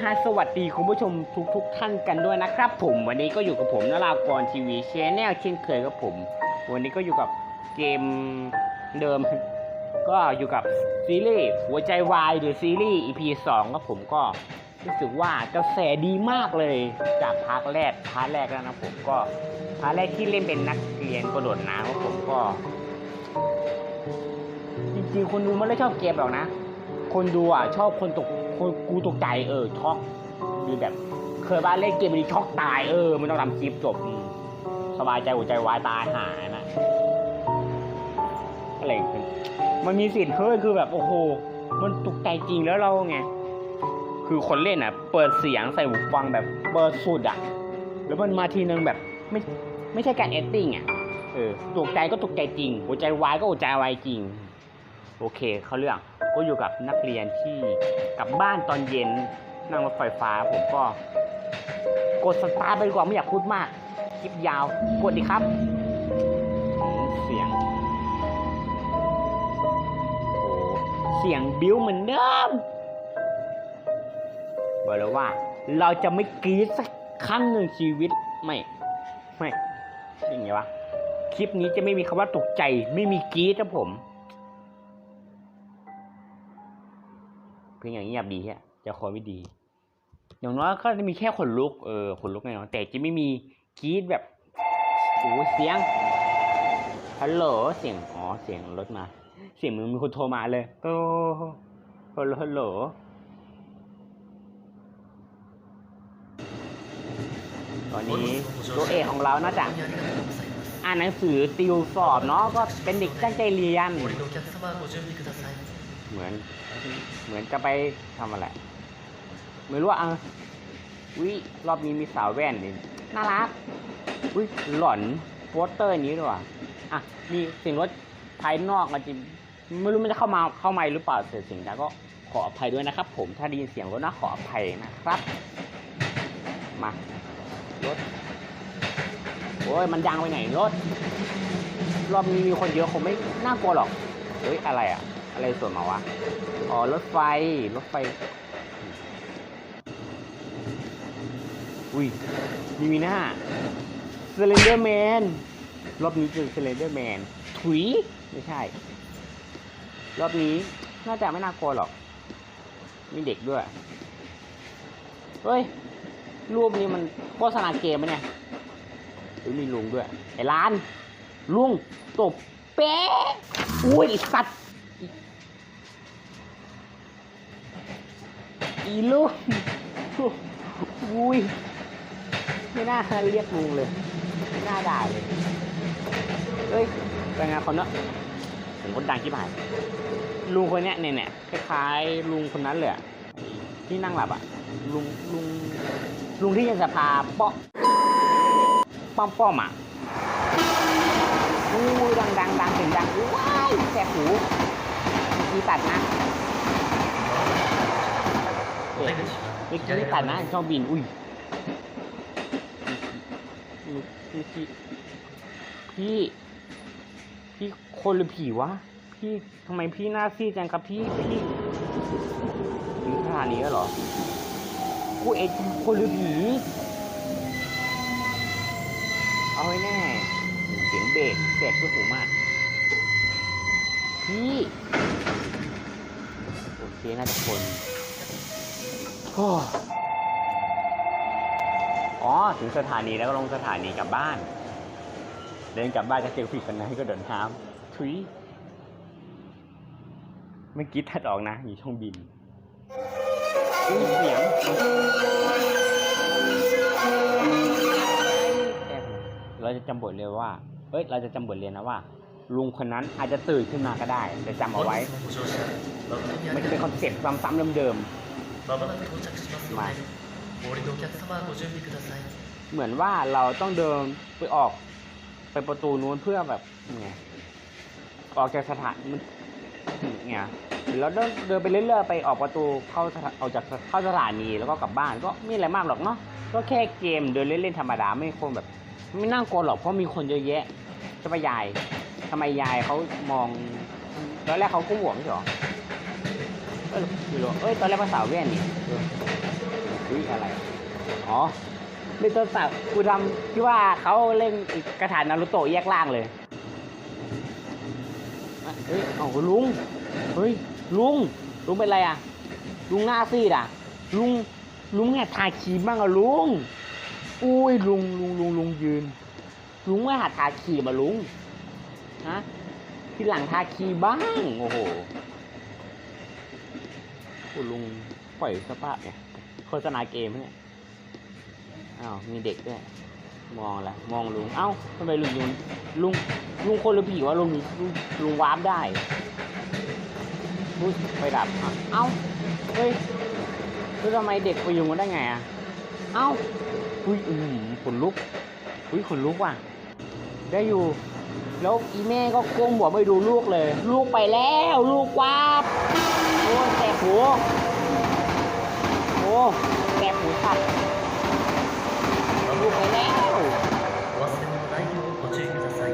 ฮะสวัสดีคุณผู้ชมทุกๆท่านกันด้วยนะครับ ผมวันนี้ก็อยู่กับผมนรากรทีวีชแนลเช่นเคยกับผม วันนี้ก็อยู่กับเกมเดิม ก็อยู่กับซีรีส์หัวใจวายหรือซีรีส์ EP 2ครับผมก็รู้สึกว่ากระแสดีมากเลยจากพาร์ทแรกพาร์ทแรกแล้วนะผมก็พาร์ทแรกที่เล่นเป็นนักเรียนกระโดดน้ำครับผมก็ จริงๆคนดูไม่ได้ชอบเกมหรอกนะ คนดูอะชอบคนตก กูตกใจเออช็อกหรือแบบ เคยบ้านเล่นเกมนี้ช็อกตายเออไม่ต้องทำคลิปจบสบายใจหัวใจวายตายหายนะอะไรขึ้นมันมีสิทธิ์เฮ้ยคือแบบโอ้โห มันตกใจจริงแล้วเราไงคือคนเล่นอะ เปิดเสียงใส่หูฟังแบบเปิดสุดอะแล้วมันมาทีนึงแบบไม่ไม่ใช่การแอคติ้งอะเออตกใจก็ตกใจจริงหัวใจวายก็หัวใจวายจริง โอเค เขาเรื่อง ก็อยู่กับนักเรียนที่กลับบ้านตอนเย็นนั่งรถไฟฟ้าผมก็ กดสตาร์ทไปดีกว่าไม่อยากพูดมาก คลิปยาว กดดีครับ เสียงโอ้เสียงบิ้วเหมือนเดิมบอกเลยว่า เราจะไม่กรี๊ดสักครั้งหนึ่งชีวิตไม่ไม่อย่างไงวะคลิปนี้จะไม่มีคำว่าตกใจ ไม่มีกรี๊ดนะผม เพียงอย่างเงียบดีแค่จะคอยไม่ดี อย่างน้อยก็จะมีแค่ขนลุกเออขนลุกแน่นอนแต่จะไม่มีกรี๊ดแบบโอ้เสียงฮัลโหลเสียงอ๋อเสียงรถมา เสียงมือนมีคนโทรมาเลยโอ้ฮัลโหลฮัลโหลตอนนี้ตัวเอกของเราน่าจะอ่านหนังสือติวสอบเนาะก็เป็นเด็กตั้งใจเรียน เหมือน เหมือนจะไปทำอะไร ไม่รู้อะอุ้ยรอบนี้มีสาวแว่นนี่น่ารักอุ้ยหล่อนโปสเตอร์นี้ด้วยว่ะอะ มีสิ่งรถภายนอกมานจะไม่รู้มันจะเข้ามาเข้ามาหรือเปล่าเสียสิ่งนะก็ขออภัยด้วยนะครับ ผมถ้าได้ยินเสียงรถนะขออภัยนะครับ มารถโอ้ยมันยังไปไหนรถรอบนี้มีคนเยอะคงไม่น่ากลัวหรอกเฮ้ยอะไรอะ อะไรส่วนมาวะ อ๋อ รถไฟ รถไฟ อุ้ยมีมีหน้าเซเลนเดอร์แมน รอบนี้เจอเซเลนเดอร์แมน ถุย ไม่ใช่ รอบนี้น่าจะไม่น่ากลัวหรอก มีเด็กด้วย เฮ้ย รูปนี้มันโฆษณาเกมไหมเนี่ยหรือมีลุงด้วย ไอ้ร้าน ลุงตบเป๊ะอุ้ยสัตว์ อีลูกอุ้ย ไม่น่าเรียกลุงเลย ไม่น่าด่าเลยเฮ้ยเป็นคนเนาะผมคนดังที่ผ่านลุงคนเนี้ยเนี่ยเนี่ยคล้ายๆลุงคนนั้นเลยอะที่นั่งหลับอะลุงลุงลุงที่ยังสภาป้อป้อมป้อมอะอู้ดังดังดังเสียงดังว้ายแสบหูมีตัดนะ มิกกี้ตัดนะาชอบบิน อุ้ยมิกกี้พี่ พี่คนหรือผีวะ พี่ทำไมพี่หน้าซีดจังครับพี่ พี่ถึงสถานี้แล้วหรอกูเอ็คนหรือผีเอาไว้แน่ เสียงเบสเสียงเพื่หูมาก พี่ โอเคน่าจะคน อ๋อถึงสถานีแล้วก็ลงสถานีกลับบ้าน เดินกลับบ้านจะเจอผู้หญิคนไหนก็เดินน้ำทุยไม่อกี้ถัดออกนะ อยู่ช่องบินเสียงเราจะจำบทเรียนว่าเฮ้ย เราจะจำบทเรียนนะว่า ลุงคนนั้นอาจจะตื่นขึ้นมาก็ได้จะจำเอาไว้ มันจะเป็นคอนเซ็ปต์ซ้ำๆเดิมๆ まもなく到着しますのまあでお降りのお客様ご準備ください ๆ เหมือนว่าเราต้องเดินไปออก ไปประตูนู้นเพื่อแบบไงออกจากสถานมันไงหรือเราเดินเดินไปเรื่อยๆไปออกประตูเข้าสถานออกจากเข้าสถานีแล้วก็กลับบ้านก็ไม่อะไรมากหรอกเนาะก็แค่เกมเดินเล่นๆธรรมดาไม่คนแบบ ไม่น่ากลัวหรอกเพราะมีคนเยอะแยะใช่ปะยายทำไมยายเขามองตอนแรกเขาก็ห่วงไม่ใช่หรอ เออไม่รู้เอ้ยตอนแรกภาษาเวียนนี่เอออุ้ยอะไร อ๋อเป็นตัวสับกูทำที่ว่าเขาเล่นอีกกระถานนารุโตะแยกล่างเลยเฮ้ยเอาลุง เฮ้ย ลุง ลุงเป็นไรอะ ลุงหน้าซีดอะ ลุง ลุงเนี่ยทาครีมบ้างอะลุง อุ้ยลุงลุงลุงลุงยืน ลุงไม่หัดทาครีมอะลุง ฮะ ที่หลังทาครีมบ้าง โอ้โห โอ้ลุงปล่อยสภาเนี่ยโฆษณาเกมเนี่ยอ้าวมีเด็กด้วยมองอะมองลุงเอ้าทำไมลุงลุงลุงลุงคนหรือผีวะลุงลุงลุงวาร์ปได้ไปดับอะเอ้าเฮ้ยแล้วทำไมเด็กไปอยู่กันได้ไงอะเอ้าอุ้ยอืมขนลุกอุ้ยขนลุกว่ะ ได้อยู่แล้วอีแม่ก็ก้มหัวไม่ดูลูกเลย ลูกไปแล้ว ลูกวาบ โหโหแบบหมูสับเราลูกไปแล้ว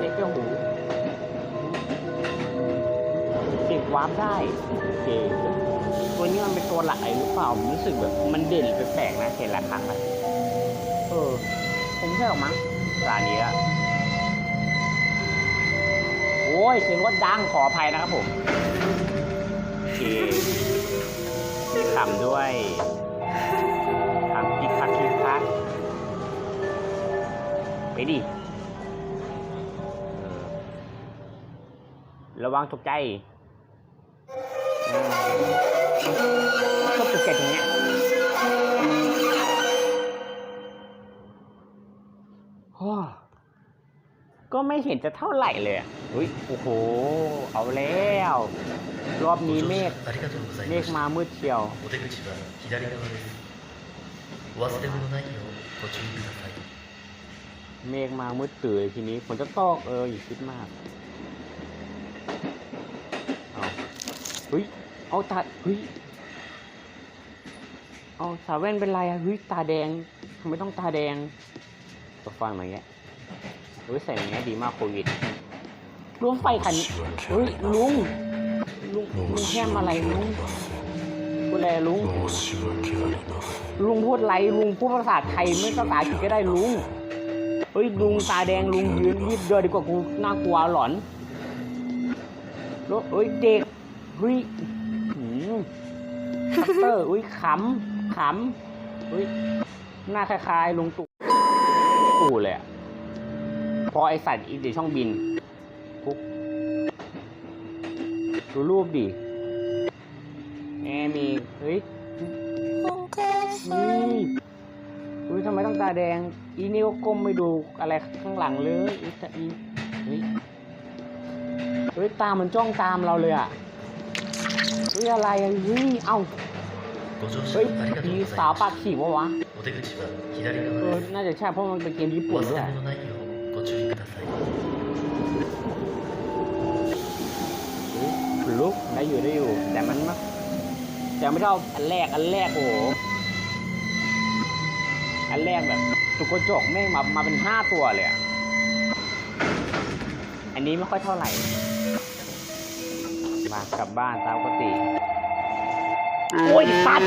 เอ็กซ์หูเก็บวาร์ปได้เก๋คตัวนี้มันเป็นตัวหลักอะไรหรือเปล่าผมรู้สึกแบบมันเด่นแปลกนะเห็นลายครั้งแล้วเออผมใช่หรอมั้งร้านนี้ละโอ้ยเสียงรถดังขออภัยนะครับผมโอเค ขำด้วยขำคิกคักคิกคักไปดิระวังตกใจอืมก็ตกใจตรงเนี้ย ก็ไม่เห็นจะเท่าไหร่เลยอุ้ยโอ้โห เอาแล้ว รอบนี้เมฆเมฆมามืดเชียวเมฆมามืดตื่นทีนี้ฝนจะตกเอออย่าคิดมากเอาเฮ้ยเอาตาเฮ้ยเอาสาวแว่นเป็นไรอะเฮ้ยตาแดงทำไมต้องตาแดงตัวฟังอะไรเงี้ย เฮ้ยใส่เนี้ยดีมากโควิดรวมไฟคันเฮ้ยลุงลุงลุงแฮมอะไรลุงพูดอะไรลุงลุงพูดไรลุงพูดภาษาไทยไม่ภาษาอังกฤษก็ได้ลุงเฮ้ยลุงตาแดงลุงยืนยิบเดินดีกว่ากูน่ากลัวหลอนแล้วเอ้ยเด็กเฮ้ยคัตเตอร์อุ้ยขำขำอุ้ยหน้าคล้ายๆลุงตู่ตู่เลยอะ พอไอสัตว์อีเดี๋ยวช่องบินปุ๊บดูรูปดิแอมีเฮ้ยนี่อุ้ยทำไมต้องตาแดง อีนี่ก็ก้มไปดูอะไรข้างหลังเลยอีสอีเฮ้ยเฮ้ยตามันจ้องตามเราเลยอะเฮ้ยอะไรอะเฮ้ยเอ้าเฮ้ยมีสาวปากฉี่วะวะเออน่าจะใช่เพราะมันเป็นเกมญี่ปุ่นด้วย ご注意ください เฮ้ยขนลุกได้อยู่ได้อยู่ แต่มันไม่แต่ไม่เท่าอันแรก อันแรกโอ้โห อันแรกแบบตุกกระจกแม่งมามาเป็นห้าตัวเลยอะอันนี้ไม่ค่อยเท่าไหร่ มากลับบ้านตามปกติ โอ้ยสัต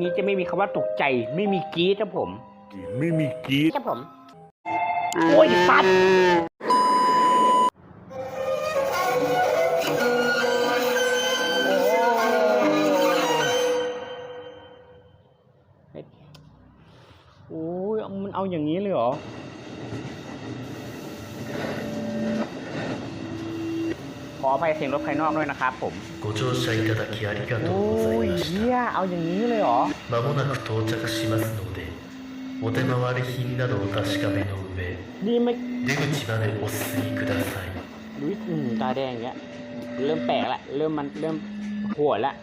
นี้จะไม่มีคำว่าตกใจ ไม่มีกรี๊ดครับผม ไม่มีกรีดครับผม โอ้ยสัตว์โอ้ยมันเอาอย่างนี้เลยเหรอ ขออภัยเสียงรถภายนอกด้วยนะครับผม ご乗車いただきありがと โอ้ うござい ย まし เฮียเอาอย่างนี้เลยเหรอ た間もなく到着しますのでお手回り品などお確かめの上 นี่ไม่ 出口までお進みください ดูอืมตาแดงอย่างเงี้ย เริ่มแปลกละ เริ่มมันเริ่มโหดละ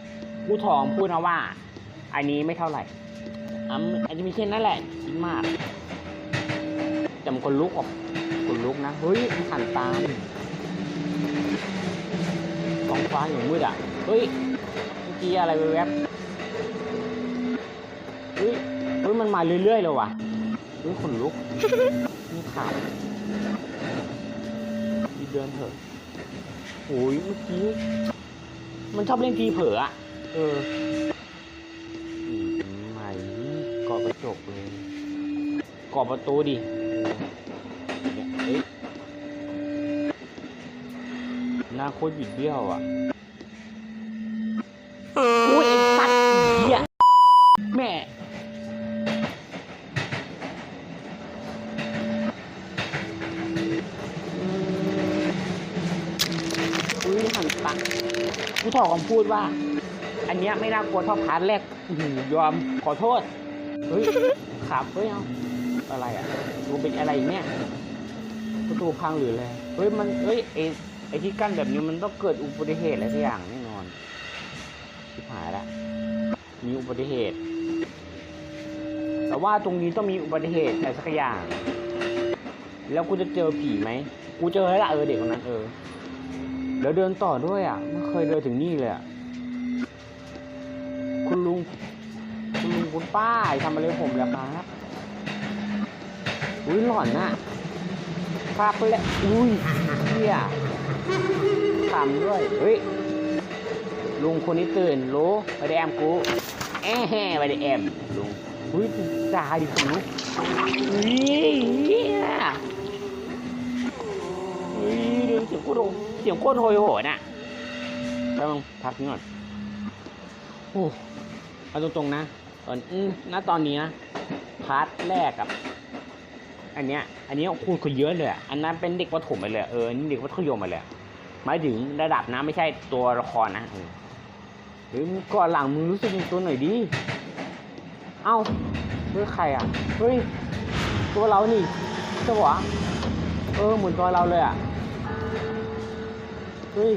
ผู้ทองพูดนะว่า อันนี้ไม่เท่าไหร่อ่ะอันนี้มีแค่นั้นแหละคิดมาก แต่มันคนลุกออกคนลุกนะ เฮ้ยมันหันตาม ท้องฟ้าอย่างมืดอะ เฮ้ยเมื่อกี้อะไรแวบเฮ้ยเฮ้ยมันมาเรื่อยๆเลยว่ะเฮ้ยขนลุกนี่ขาดรีเดินเถอะโอ้ยเมื่อกี้มันชอบเล่นทีเผลออะ เออใหม่กาะกระจกเลยกาะประตูดิเออเนี่ยเฮ้ยหน้า โคตรบิดเบี้ยวอะอุ้ยไอ้สัตว์เหี้ยแม่อุ้ยหันปะกูถอดคำพูดว่า อันเนี้ยไม่น่ากลัวเท่าพาร์ทแรกอื้อหือยอมขอโทษ เฮ้ยขับเฮ้ยเอาอะไรอะดูเป็นอะไรเนี่ยประตูพังหรืออะไร เฮ้ยมันเฮ้ยไอ ไอ้ที่กั้นแบบนี้มันต้องเกิดอุบัติเหตุอะไรสักอย่างแน่นอนชิบหายละมีอุบัติเหตุ แต่ว่าตรงนี้ต้องมีอุบัติเหตุอะไรสักอย่าง แล้วกูจะเจอผีไหม กูเจอแล้วละเออเด็กคนนั้นเออ แล้วเดินต่อด้วยอะไม่เคยเดินถึงนี่เลยอะ คุณลุง คุณลุงคุณป้าทำอะไรผมแล้วครับ อุ้ยหลอนน่ะภาพไปแล้วอุ้ยเฮีย ขำด้วยเฮ้ยลุงคนนี้ตื่นรู้ไปได้แอมกูแอะแห่ไปได้แอมลุงอุ้ยจ่าดิคุณลุงอุ้ยเฮียเฮ้ยเดี๋ยวเสียงโคตรเสียงโคตรโหยโหนอะแล้วมึงพักนิดหน่อยโอ้เอาตรงๆนะตอนอืมณตอนนี้นะพาร์ทแรกกับ อันเนี้ยอันนี้คูณคนเยอะเลยอะอันนั้นเป็นเด็กประถมไปเลยเออนี่เด็กมัธยมไปเลยหมายถึงระดับนะไม่ใช่ตัวละครนะหรือก่อนหลังมึงรู้สึกตัวหน่อยดิเอ้าเฮ้ยใครอะเฮ้ยตัวเรานี่ใช่ปะวะเออเหมือนตัวเราเลยอะเฮ้ย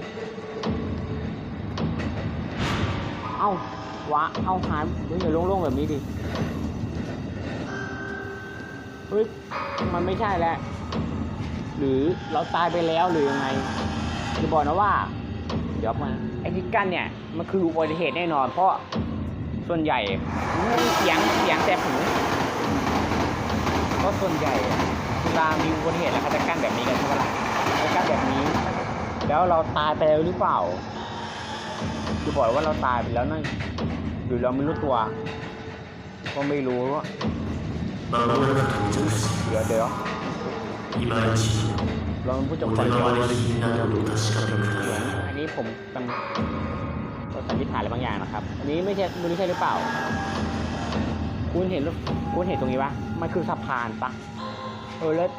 เอาวะเอาหายเฮ้ยอย่าโล่งๆแบบนี้ดิ ฮ้ยมันไม่ใช่แล้ว หรือเราตายไปแล้วหรือยังไงจะบอกนะว่า เดี๋ยวมาไอ้ที่กั้นเนี่ยมันคืออุบัติเหตุแน่นอน เพราะส่วนใหญ่เสียงเสียงแต่หูเพราะส่วนใหญ่เวลามีอุบัติเหตุแล้วเขาจะกั้นแบบนี้กันใช่ไหมล่ะเขากั้นแบบนี้ แล้วเราตายไปแล้วหรือเปล่าจะบอกว่าเราตายไปแล้วนั่นหรือเราไม่รู้ตัว ก็ไม่รู้ว่า เหลือเดี๋ยวเราพูดจากความเร็วอันนี้ผมกำลัตสันนิษฐานอะไรบางอย่างนะครับ อันนี้ไม่ใช่ไม่ใช่หรือเปล่า คุณเห็นคุณเห็นตรงนี้ปะมันคือสะพานปะเออแล้ว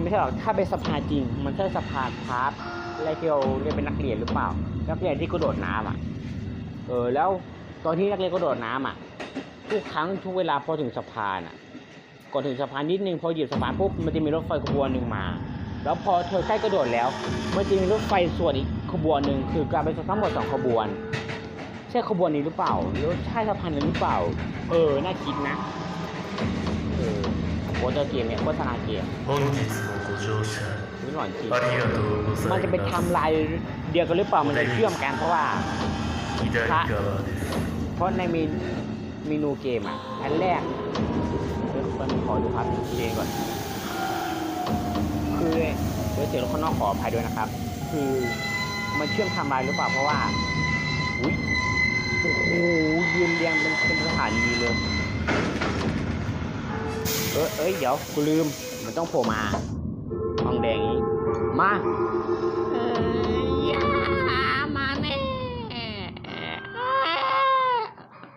ไม่ใช่หรอกถ้าเป็นสะพานจริง มันแค่สะพานพาร์ทอะไรที่เราเรียกเป็นนักเรียนหรือเปล่า นักเรียนที่กระโดดน้ำอะ เออแล้วตอนที่นักเรียนกระโดดน้ำอะทุกครั้งทุกเวลาพอถึงสะพานอะ ก่อนถึงสะพานนิดนึงพอเหยียบสะพานปุ๊บมันจะมีรถไฟขบวนหนึ่งมา แล้วพอเธอใกล้กระโดดแล้ว มันจะมีรถไฟส่วนอีกขบวนหนึ่งคือการไป็นทั้งหมดสองขบวน ใช่ขบวนนี้หรือเปล่าหรือใช่สะพานนี้หรือเปล่า เออน่าคิดนะเออโคตรเกมเนี่ยโฆษณาเกมนี่หนจริมันจะเป็นทำลายเดียวกันหรือเปล่ามันจะเชื่อมกันเพราะว่าเพราะในเมนูเกมอะอันแรก เดี๋ยวมันขอดูพับเกมก่อน คือเดี๋ยวเสียงรถข้างนอกขออภัยด้วยนะครับ คือมันเชื่อมไทำลายหรือเปล่าเพราะว่าอุ้ยโอ้โหยืนเรียงเป็นเป็นสถานีเลย เออเอ้ยเดี๋ยวกูลืมมันต้องโผล่มาทองแดงนี้มาเอ้ยอย่ามาแน่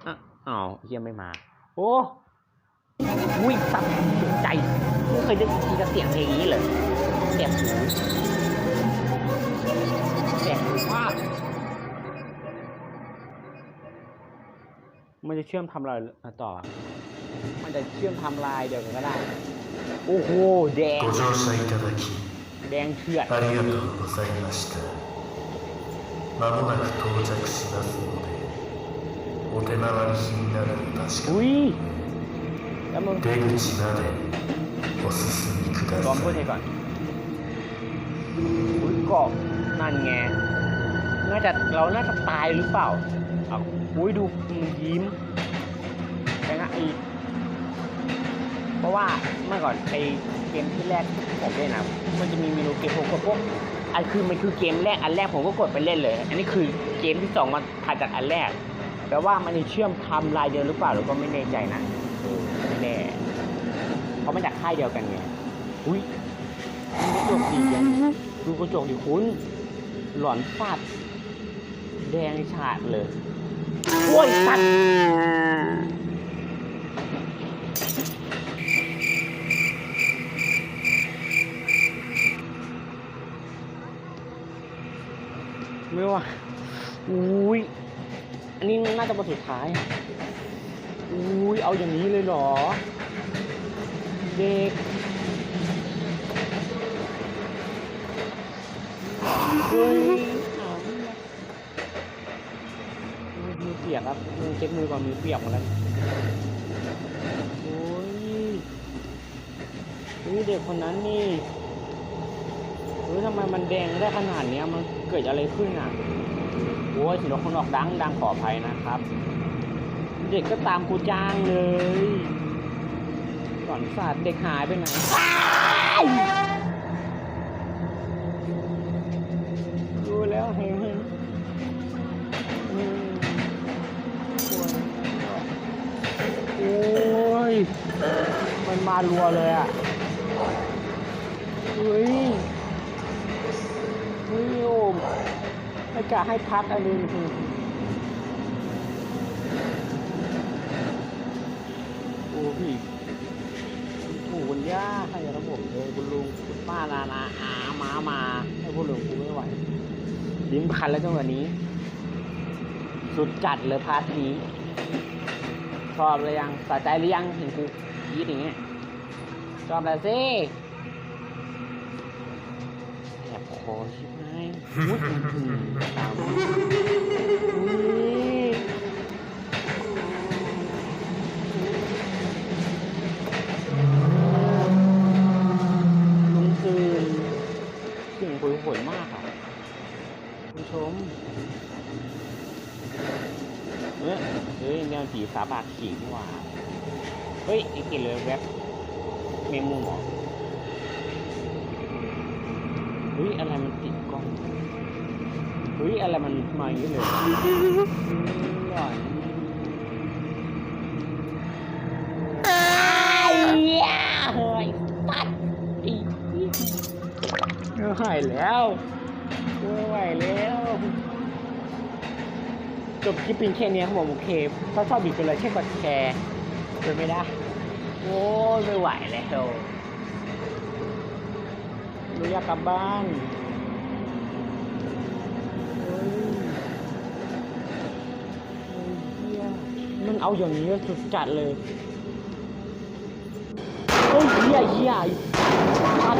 อะอ้าวเฮียไม่มา โอ้ วิ่งสับตกใจไม่เคยได้ยินเสียงเพลงนี้เลยแสบหูแสบหูมากมันจะเชื่อมทำลายต่อ มันจะเชื่อมทำลายเดียวกันก็ได้ โอ้โห แดง ご乗車いただき แดงเถื่อน ありがとうございましたまもなく到着しますのでお手回り品などお確か อุ้ め ย แล้วมึงลองพูดให้ก่อนอุ้ยเกาะนั่นไงน่าจะเราน่าจะตายหรือเปล่าเอาอุ้ยดูมันยิ้มแต่ละอีเพราะว่าเมื่อก่อนไอเกมที่แรกผมเล่นนะมันจะมีเมนูเกมผมก็พวกอันคือมันคือเกมแรกอันแรกผมก็กดไปเล่นเลย อันนี้คือเกมที่สองมันผ่านจากอันแรกแต่ว่ามันเชื่อมทำลายเดียวหรือเปล่าเราก็ไม่แน่ใจนะ แน่เพราะมันจากค่ายเดียวกันไงอุ้ยดูกระจกดีจังดูกระจกดิคุณหลอนฟาดแดงฉาดเลยโอ้ยสัตว์ไม่ว่าอุ้ยอันนี้น่าจะมาสุดท้าย อุ้ยเอาอย่างนี้เลยเหรอ เด็กเฮ้ยมือเปียกครับมือเช็ดมือก่อนมือเปียกหมดแล้วโอ้ยนี่เด็กคนนั้นนี่เฮ้ยทำไมมันแดงได้ขนาดเนี้ยมันเกิดอะไรขึ้นอะโอ้ยสินคนออกดังดังขออภัยนะครับ เด็กก็ตามกูจ้างเลย ก่อนศาสตร์เด็กหายไปไหนอ้ายดูแล้วเฮ้ยอืมโอ้ย มันมารัวเลยอะเฮ้ยเฮ้ยโอมไม่กะให้พักอันนี้คือโอ้พี่โอ้คุณย่าให้ระบบเลยคุณลุงคุณป้านานาอามามาให้พวกลุงกูไม่ไหวลิ้มคันแล้วจังหวะนี้ สุดจัดเลยพาร์ทนี้ชอบเลยยังสะใจหรือยังเห็นกูยีดอย่างเงี้ยชอบแล้วสิแอบคอช่ไหมอุ้ยอื้อหือตามอุ้ยลุงตื่นเสียงโหยหวยมากอะคุณผู้ชม เฮ้ยเฮ้ยแนวผีสาบากขี่นี่หว่า เฮ้ยไอ้กินเลยแวบเมมมุมเหรอเฮ้ยอะไรมันติดกล้องเฮ้ยอะไรมันมาอย่างนี้เลยหล่อนอ้ายเฮ้ยปัดไม่ไหวแล้ว จบคลิปเพียงแค่นี้ครับผมโอเคถ้าชอบบีบกดเลค์แค่กดแชร์เป็นไม่ได้โอ้ยไม่ไหวแล้วหนูอยากกลับบ้านมันเอาอย่างนี้สุดจัดเลยโอ้ยเฮียเฮียพัด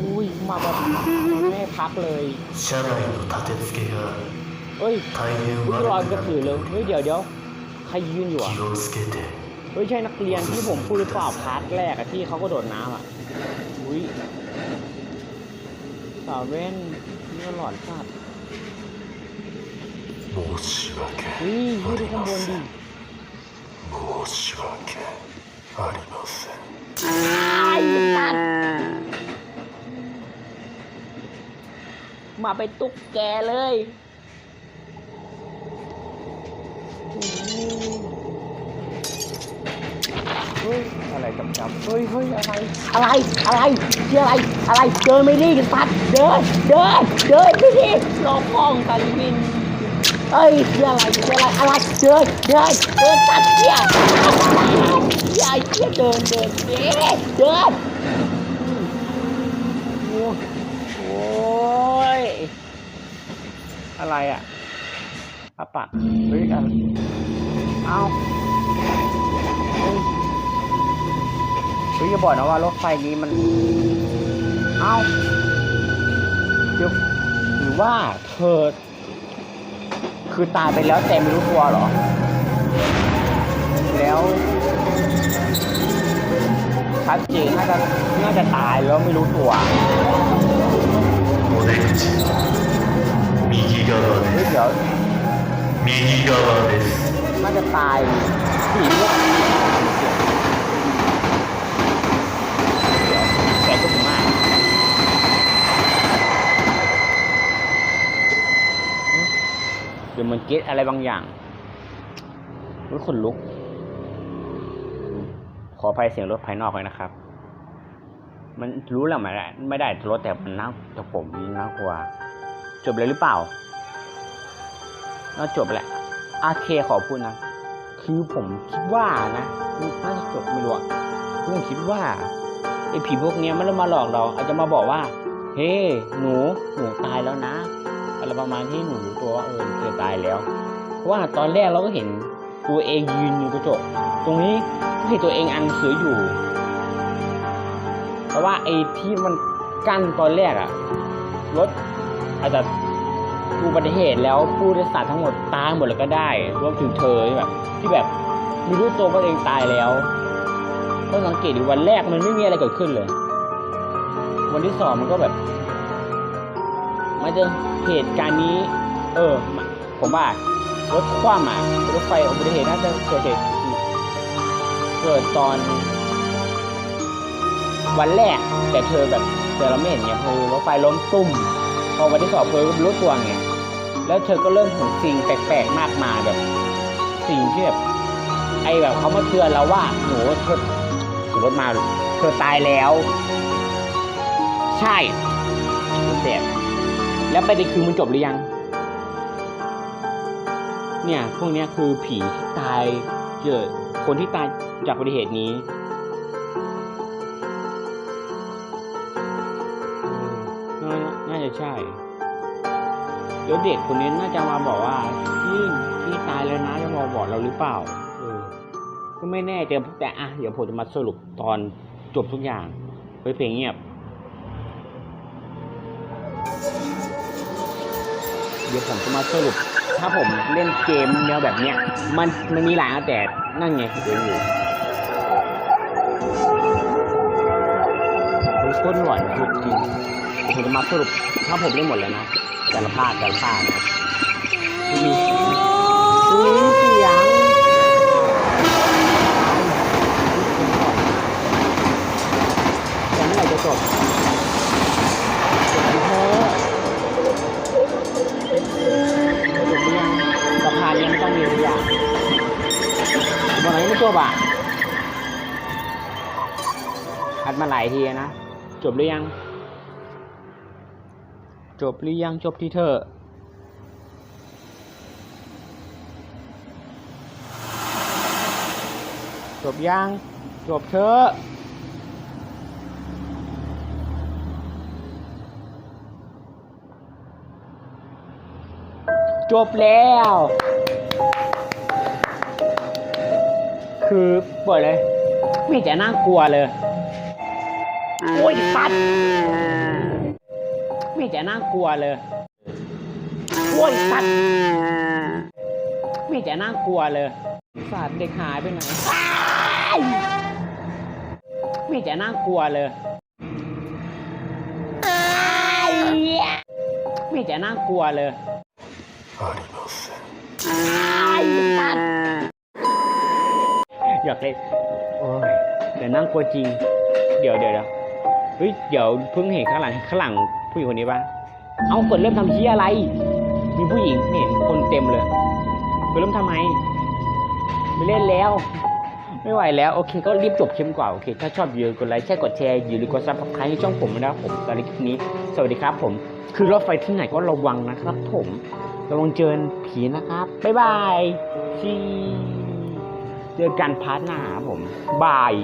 อุ้ยมาแบบไม่พักเลย เฮ้ยคุณรอยกระสือเลยเฮ้ยเดี๋ยวเดี๋ยวใครยืนอยู่อะเฮ้ยใช่นักเรียนที่ผมพูดหรือเปล่าพาร์ทแรกอะที่เขาก็โดดน้ำอะอุ้ยสาวเว้นเนื้อหลอนพลาดอุ้ยยืดข้างบนดิมาไปตุ๊กแกเลย เฮ้ยอะไรจับจับเฮ้ยเฮ้ยอะไรอะไรอะไรเชื่ออะไรอะไรเดินไม่ดีกันสัตว์เดินเดินเดินไม่ดีหลอกป้องกันวินเอ้ยเชื่ออะไรเชื่ออะไรอะไรเดินเดินเดินสัตว์เชี่ยเชี่ยเชี่ยเดินเดินเดินเดินโอ้ยอะไรอะอาปากเฮ้ยอะไรเอาเฮ้ย คือจะบอกนะว่ารถไฟนี้มัน เอาหรือว่าเธอ คือตายไปแล้วแต่ไม่รู้ตัวหรอ แล้วชัดเจนน่าจะน่าจะตายแล้วไม่รู้ตัวเดี๋ยวน่าจะตายสี่ เก็ตอะไรบางอย่างรู้ขนลุก ขออภัยเสียงรถภายนอกเลยนะครับ มันรู้แหละไม่ได้ไม่ได้รถแต่มันน่าแต่ผมน่ากลัว จบเลยหรือเปล่าน่าจบแหละอาเคขอพูดนะ คือผมคิดว่านะน่าจะจบไม่รู้อะผมคิดว่าไอ้ผีพวกเนี้ยมันจะมาหลอกเรา อาจจะมาบอกว่า เฮ้ หนู หนูตายแล้วนะ อะไรประมาณที่หนูรู้ตัวว่าเออายแล้วเพราะว่าตอนแรกเราก็เห็นตัวเองยืนอยู่กระจก ตรงนี้ก็เห็นตัวเองอ่านหนังสืออยู่ เพราะว่าไอ้ที่มันกั้นตอนแรกอะรถอาจจะอุบัติเหตุแล้วผู้โดยสารทั้งหมดตายหมดเลยก็ได้รวมถึงเธอที่แบบที่แบบไม่รู้ตัวว่าตัวเองตายแล้วก็สังเกตดูวันแรกมันไม่มีอะไรเกิดขึ้นเลย วันที่สองมันก็แบบมาเจอเหตุการณ์นี้ เออ ผมว่ารถคว่ำอะรถไฟอุบัติเหตุน่าจะเกิดเหตุเกิดตอนวันแรก แต่เธอแบบแต่เราไม่เห็นไงคือรถไฟล้มตุ้มพอวันที่สองเธอรู้ตัวไงแล้วเธอก็เริ่มเห็นสิ่งแปลกๆมากมายแบบ สิ่งที่แบบไอแบบเขามาเตือนเราว่าหนูเธอขี่รถมาเธอตายแล้ว ใช่เจ็บแล้วประเด็นคือมันจบหรือยัง เนี่ยพวกเนี้ยคือผีที่ตายเกิดคนที่ตายจากอุบัติเหตุนี้เออน่าน่าจะใช่เดี๋ยวเด็กคนนี้น่าจะมาบอกว่าพี่พี่ตายแล้วนะจะมาบอกเราหรือเปล่าเออก็ไม่แน่ใจแต่อะเดี๋ยวผมจะมาสรุปตอนจบทุกอย่างไว้เพลงเงียบ ดี๋ยวผมจะมาสรุป ถ้าผมเล่นเกมแนวแบบเนี้ย มันมันมีหลายแต่นั่นไงเดี๋ยวอยู่โอ้ยโคตรหลอนสุดจริงผมจะมาสรุป ถ้าผมเล่นหมดแล้วนะแต่ละภาคแต่ละภาคนะมีมีเสียงจะเมื่อไหร่จะจบ วันไหนไม่จบอะอัดมาหลายทีนะ จบหรือยัง จบหรือยัง จบที่เธอจบยัง จบเธอจบแล้ว คือเปิดเลย ไม่เห็นจะน่ากลัวเลย โอ้ยสัตว์ ไม่เห็นจะน่ากลัวเลย โอ้ยสัตว์ ไม่เห็นจะน่ากลัวเลย สัตว์เด็กหายไปไหนอ้ายไม่เห็นจะน่ากลัวเลยอ้ายไม่เห็นจะน่ากลัวเลย ありません อยากเล่นโอ้ยแต่นั่งกลัวจริง เดี๋ยวเดี๋ยวเดี๋ยวเฮ้ยเดี๋ยวเพิ่งเห็นข้างหลังข้างหลังผู้หญิงคนนี้ปะเอากดเริ่มทำชี้ยอะไร มีผู้หญิงเห็นคนเต็มเลยกดเริ่มทำไมไม่เล่นแล้ว ไม่ไหวแล้วโอเค ก็รีบจบคลิปกว่าโอเค ถ้าชอบอย่าลืมกดไลค์ใช่กดแชร์อย่าลืมกดซับสไครต์ให้ช่องผมนะครับผมสำหรับคลิปนี้ สวัสดีครับผม คือรถไฟที่ไหนก็ระวังนะครับ ผมระวังเจอผีนะครับบ๊ายบายชี เจอกันพาร์ทหน้าครับผมบาย